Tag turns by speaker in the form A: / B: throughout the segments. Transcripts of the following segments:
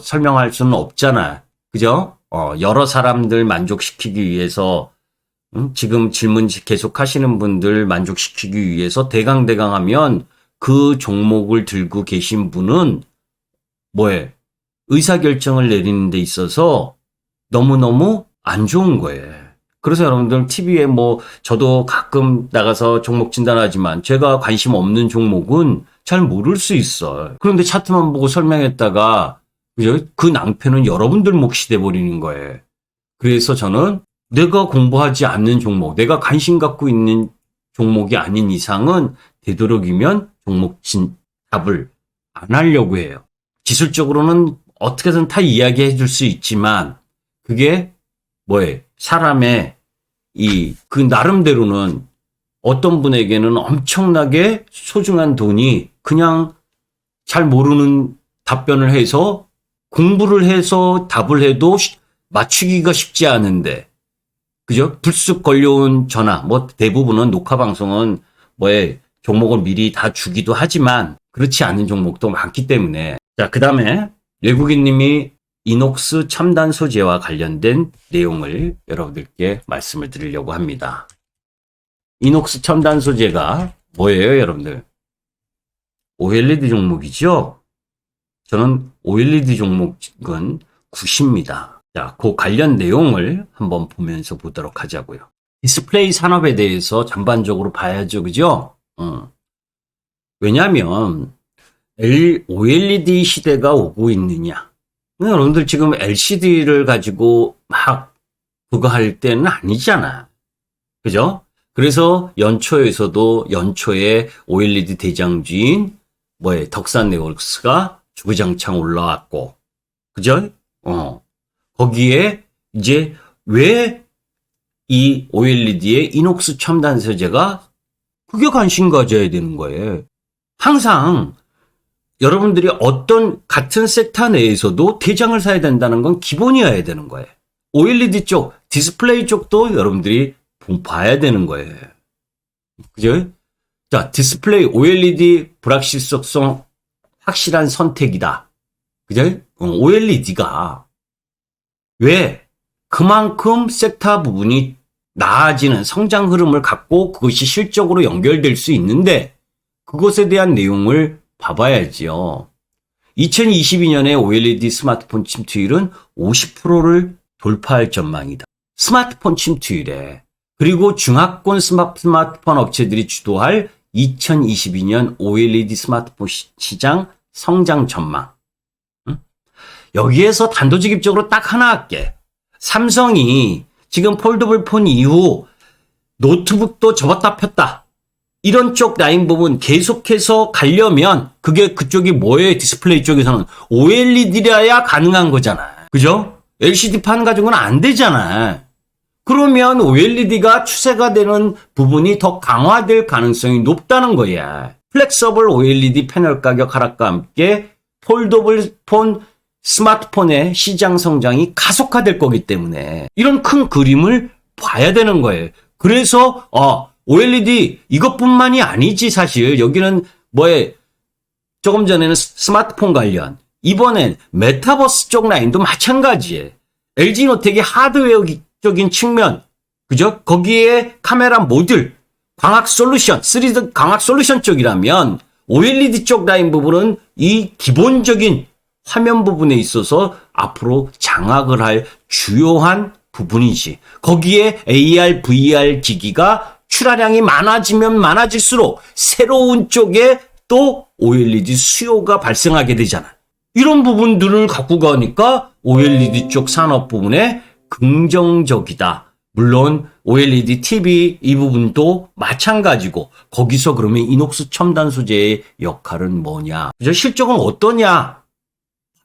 A: 설명할 수는 없잖아. 그죠? 어, 여러 사람들 만족시키기 위해서 음, 지금 질문 계속 하시는 분들 만족시키기 위해서 대강대강 하면 그 종목을 들고 계신 분은 뭐에 의사결정을 내리는 데 있어서 너무너무 안 좋은 거예요. 그래서 여러분들 TV에 뭐 저도 가끔 나가서 종목 진단하지만 제가 관심 없는 종목은 잘 모를 수 있어. 그런데 차트만 보고 설명했다가 그죠? 그 낭패는 여러분들 몫이 돼 버리는 거예요. 그래서 저는 내가 공부하지 않는 종목, 내가 관심 갖고 있는 종목이 아닌 이상은 되도록이면 종목 진 답을 안 하려고 해요. 기술적으로는 어떻게든 다 이야기해 줄 수 있지만 그게 뭐에 사람의 이 그 나름대로는 어떤 분에게는 엄청나게 소중한 돈이 그냥 잘 모르는 답변을 해서 공부를 해서 답을 해도 맞추기가 쉽지 않은데 그죠? 불쑥 걸려온 전화 뭐 대부분은 녹화 방송은 뭐에 종목을 미리 다 주기도 하지만 그렇지 않은 종목도 많기 때문에 자 그다음에 외국인님이 이녹스 첨단 소재와 관련된 내용을 여러분들께 말씀을 드리려고 합니다. 이녹스 첨단 소재가 뭐예요, 여러분들? OLED 종목이죠? 저는 OLED 종목은 굿입니다. 자, 그 관련 내용을 한번 보면서 보도록 하자고요. 디스플레이 산업에 대해서 전반적으로 봐야죠, 그죠? 어. 왜냐하면 OLED 시대가 오고 있느냐? 여러분들 지금 LCD를 가지고 막 그거 할 때는 아니잖아. 그죠? 그래서 연초에서도 연초에 OLED 대장주인 뭐에 덕산 네트워크스가 주구장창 올라왔고, 그죠? 어. 거기에 이제 왜 이 OLED의 이녹스 첨단 소재가 그게 관심 가져야 되는 거예요. 항상 여러분들이 어떤 같은 섹터 내에서도 대장을 사야 된다는 건 기본이어야 되는 거예요. OLED 쪽, 디스플레이 쪽도 여러분들이 봐야 되는 거예요. 그죠? 자, 디스플레이 OLED 불확실성 확실한 선택이다. 그죠? OLED가 왜 그만큼 섹터 부분이 나아지는 성장 흐름을 갖고 그것이 실적으로 연결될 수 있는데 그것에 대한 내용을 봐봐야지요. 2022년에 OLED 스마트폰 침투율은 50%를 돌파할 전망이다. 스마트폰 침투율에 그리고 중화권 스마트폰 업체들이 주도할 2022년 OLED 스마트폰 시장 성장 전망. 여기에서 단도직입적으로 딱 하나 할게. 삼성이 지금 폴더블 폰 이후 노트북도 접었다 폈다. 이런 쪽 라인 부분 계속해서 가려면 그게 그쪽이 뭐예요? 디스플레이 쪽에서는 OLED라야 가능한 거잖아. 그죠? LCD판 가지고는 안 되잖아. 그러면 OLED가 추세가 되는 부분이 더 강화될 가능성이 높다는 거야. 플렉서블 OLED 패널 가격 하락과 함께 폴더블 폰 스마트폰의 시장 성장이 가속화될 거기 때문에 이런 큰 그림을 봐야 되는 거예요. 그래서 어 OLED 이것뿐만이 아니지 사실 여기는 뭐에 조금 전에는 스마트폰 관련 이번엔 메타버스 쪽 라인도 마찬가지예요. LG노텍의 하드웨어적인 측면 그죠? 거기에 카메라 모듈 광학 솔루션 3D 광학 솔루션 쪽이라면 OLED 쪽 라인 부분은 이 기본적인 화면 부분에 있어서 앞으로 장악을 할 주요한 부분이지. 거기에 AR, VR 기기가 출하량이 많아지면 많아질수록 새로운 쪽에 또 OLED 수요가 발생하게 되잖아. 이런 부분들을 갖고 가니까 OLED 쪽 산업 부분에 긍정적이다. 물론 OLED TV 이 부분도 마찬가지고 거기서 그러면 이녹스 첨단 소재의 역할은 뭐냐? 그죠? 실적은 어떠냐?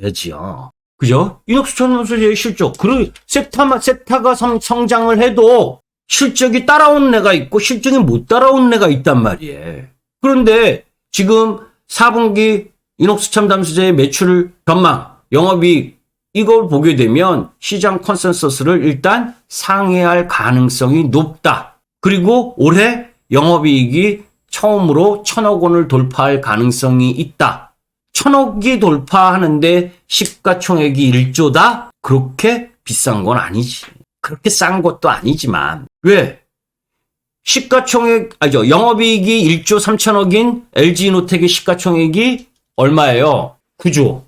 A: 해야지요. 그죠? 이녹스 첨단 소재의 실적. 그리고 섹타만 섹타가 성, 성장을 해도 실적이 따라온 애가 있고 실적이 못 따라온 애가 있단 말이에요. 그런데 지금 4분기 이녹스 첨단 소재의 매출 전망, 영업이익 이걸 보게 되면 시장 컨센서스를 일단 상회할 가능성이 높다. 그리고 올해 영업이익이 처음으로 천억 원을 돌파할 가능성이 있다. 천억이 돌파하는데 시가총액이 1조다? 그렇게 비싼 건 아니지. 그렇게 싼 것도 아니지만 왜? 시가총액 아죠 영업이익이 1조 3천억인 LG노텍의 시가총액이 얼마예요? 9조.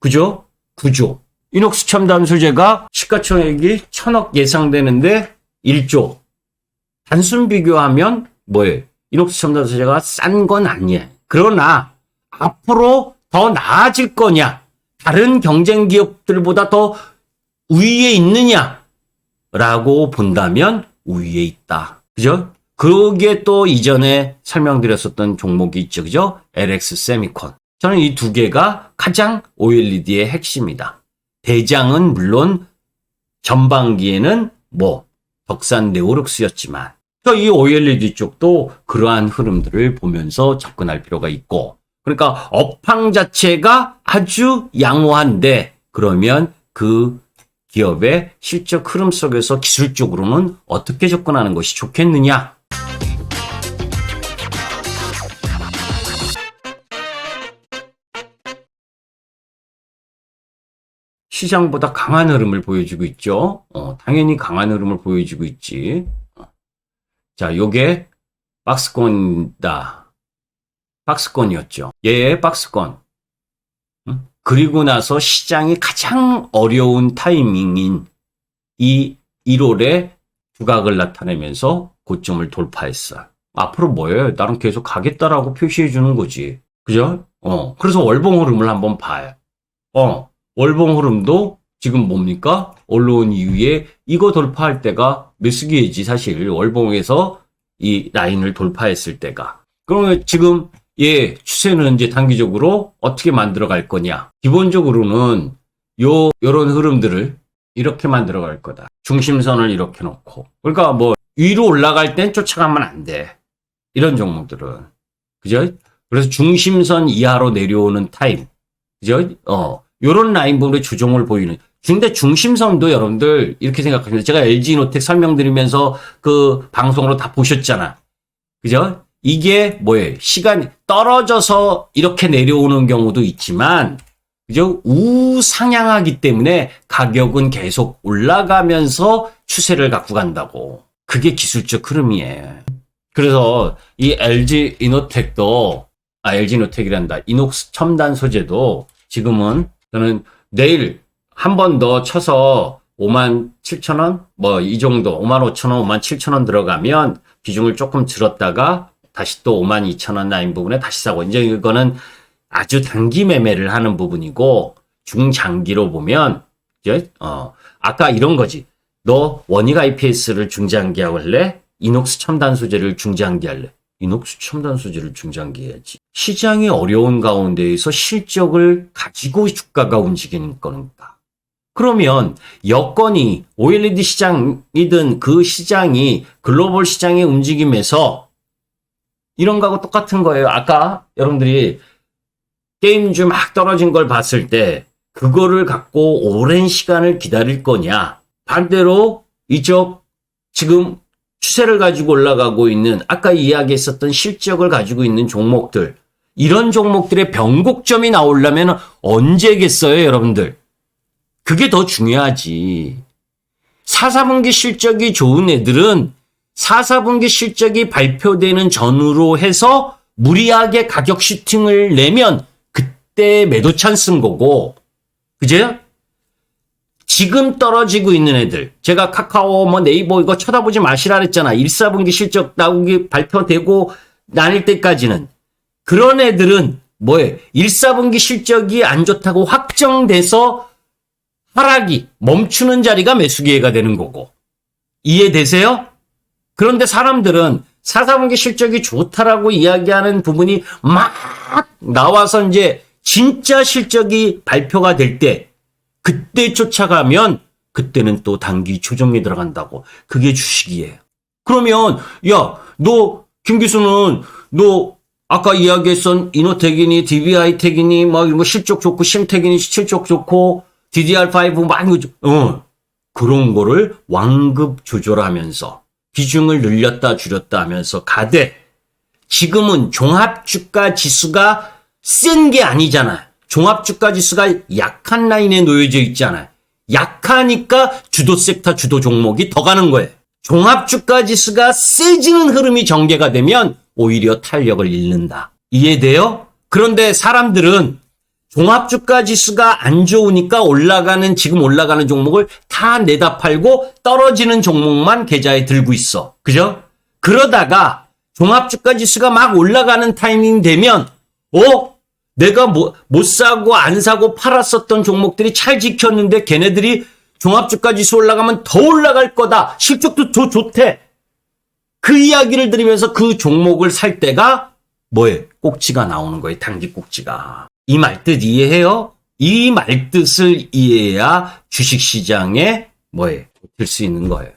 A: 그죠? 9조. 이녹스 첨단 소재가 시가총액이 천억 예상되는데 1조. 단순 비교하면 뭐예요? 이녹스 첨단 소재가 싼 건 아니에요. 그러나 앞으로 더 나아질 거냐? 다른 경쟁 기업들보다 더 우위에 있느냐? 라고 본다면 우위에 있다. 그죠? 그게 또 이전에 설명드렸었던 종목이 있죠. 그죠? LX 세미콘. 저는 이 두 개가 가장 OLED의 핵심이다. 대장은 물론 전반기에는 뭐 덕산 네오룩스였지만 또이 OLED 쪽도 그러한 흐름들을 보면서 접근할 필요가 있고 그러니까 업황 자체가 아주 양호한데 그러면 그 기업의 실적 흐름 속에서 기술적으로는 어떻게 접근하는 것이 좋겠느냐? 시장보다 강한 흐름을 보여주고 있죠. 어, 당연히 강한 흐름을 보여주고 있지. 어. 자, 요게 박스권이다. 박스권이었죠. 얘의 박스권. 음? 그리고 나서 시장이 가장 어려운 타이밍인 이 1월에 두각을 나타내면서 고점을 돌파했어. 앞으로 뭐예요? 나는 계속 가겠다라고 표시해 주는 거지. 그죠? 어. 그래서 월봉 흐름을 한번 봐요. 어. 월봉 흐름도 지금 뭡니까? 올라온 이후에 이거 돌파할 때가 메스기이지 사실 월봉에서 이 라인을 돌파했을 때가. 그러면 지금 예, 추세는 이제 단기적으로 어떻게 만들어 갈 거냐? 기본적으로는 요 요런 흐름들을 이렇게 만들어 갈 거다. 중심선을 이렇게 놓고. 그러니까 뭐 위로 올라갈 땐 쫓아가면 안 돼. 이런 종목들은. 그죠? 그래서 중심선 이하로 내려오는 타임. 그죠? 어. 요런 라인 부분에 주종을 보이는. 근데 중심선도 여러분들 이렇게 생각하시면 제가 LG노텍 설명드리면서 그 방송으로 다 보셨잖아. 그죠? 이게 뭐예요? 시간이 떨어져서 이렇게 내려오는 경우도 있지만, 그죠? 우상향하기 때문에 가격은 계속 올라가면서 추세를 갖고 간다고. 그게 기술적 흐름이에요. 그래서 이 LG 이노텍도, 아, LG 이노텍이란다. 이녹스 첨단 소재도 지금은 저는 내일 한 번 더 쳐서 5만 7천 원? 뭐 이 정도, 5만 5천 원, 5만 7천 원 들어가면 비중을 조금 줄었다가 다시 또 5만 2천 원 라인 부분에 다시 사고 이제 이거는 아주 단기 매매를 하는 부분이고 중장기로 보면 이제 어 아까 이런 거지. 너 원익 IPS를 중장기 할래? 이녹스 첨단 소재를 중장기 할래? 이녹스 첨단 소재를 중장기 해야지. 시장이 어려운 가운데에서 실적을 가지고 주가가 움직이는 거니까. 그러면 여건이 OLED 시장이든 그 시장이 글로벌 시장의 움직임에서 이런 거하고 똑같은 거예요. 아까 여러분들이 게임주 막 떨어진 걸 봤을 때 그거를 갖고 오랜 시간을 기다릴 거냐. 반대로 이쪽 지금 추세를 가지고 올라가고 있는 아까 이야기했었던 실적을 가지고 있는 종목들 이런 종목들의 변곡점이 나오려면 언제겠어요, 여러분들? 그게 더 중요하지. 4, 4분기 실적이 좋은 애들은 4, 4분기 실적이 발표되는 전후로 해서 무리하게 가격 슈팅을 내면 그때 매도 찬스인 거고, 그죠? 지금 떨어지고 있는 애들. 제가 카카오, 뭐 네이버 이거 쳐다보지 마시라 그랬잖아. 1, 4분기 실적 나오기 발표되고 나닐 때까지는. 그런 애들은 뭐예요? 1, 4분기 실적이 안 좋다고 확정돼서 하락이 멈추는 자리가 매수 기회가 되는 거고. 이해되세요? 그런데 사람들은 4, 4분기 실적이 좋다라고 이야기하는 부분이 막 나와서 이제 진짜 실적이 발표가 될때 그때 쫓아가면 그때는 또 단기 조정에 들어간다고. 그게 주식이에요. 그러면 야, 너 김기수는 너 아까 이야기했던 이노텍이니 DBI텍이니 막 이런 거 실적 좋고 심텍이니 실적 좋고 DDR5 많이 어 그런 거를 완급 조절하면서 비중을 늘렸다 줄였다 하면서 가되 지금은 종합주가 지수가 센 게 아니잖아요. 종합주가 지수가 약한 라인에 놓여져 있잖아요. 약하니까 주도 섹터 주도 종목이 더 가는 거예요. 종합주가 지수가 세지는 흐름이 전개가 되면 오히려 탄력을 잃는다. 이해돼요? 그런데 사람들은 종합주가 지수가 안 좋으니까 올라가는 지금 올라가는 종목을 다 내다 팔고 떨어지는 종목만 계좌에 들고 있어. 그죠? 그러다가 종합주가 지수가 막 올라가는 타이밍 되면 어? 내가 뭐, 못 사고 안 사고 팔았었던 종목들이 잘 지켰는데 걔네들이 종합주가 지수 올라가면 더 올라갈 거다. 실적도 더 좋대. 그 이야기를 들으면서 그 종목을 살 때가 뭐에 꼭지가 나오는 거예요. 단기 꼭지가. 이 말뜻 이해해요? 이 말뜻을 이해해야 주식시장에 뭐에 버틸 수 있는 거예요.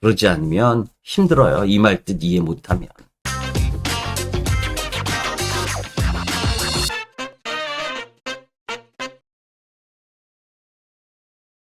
A: 그러지 않으면 힘들어요. 이 말뜻 이해 못하면.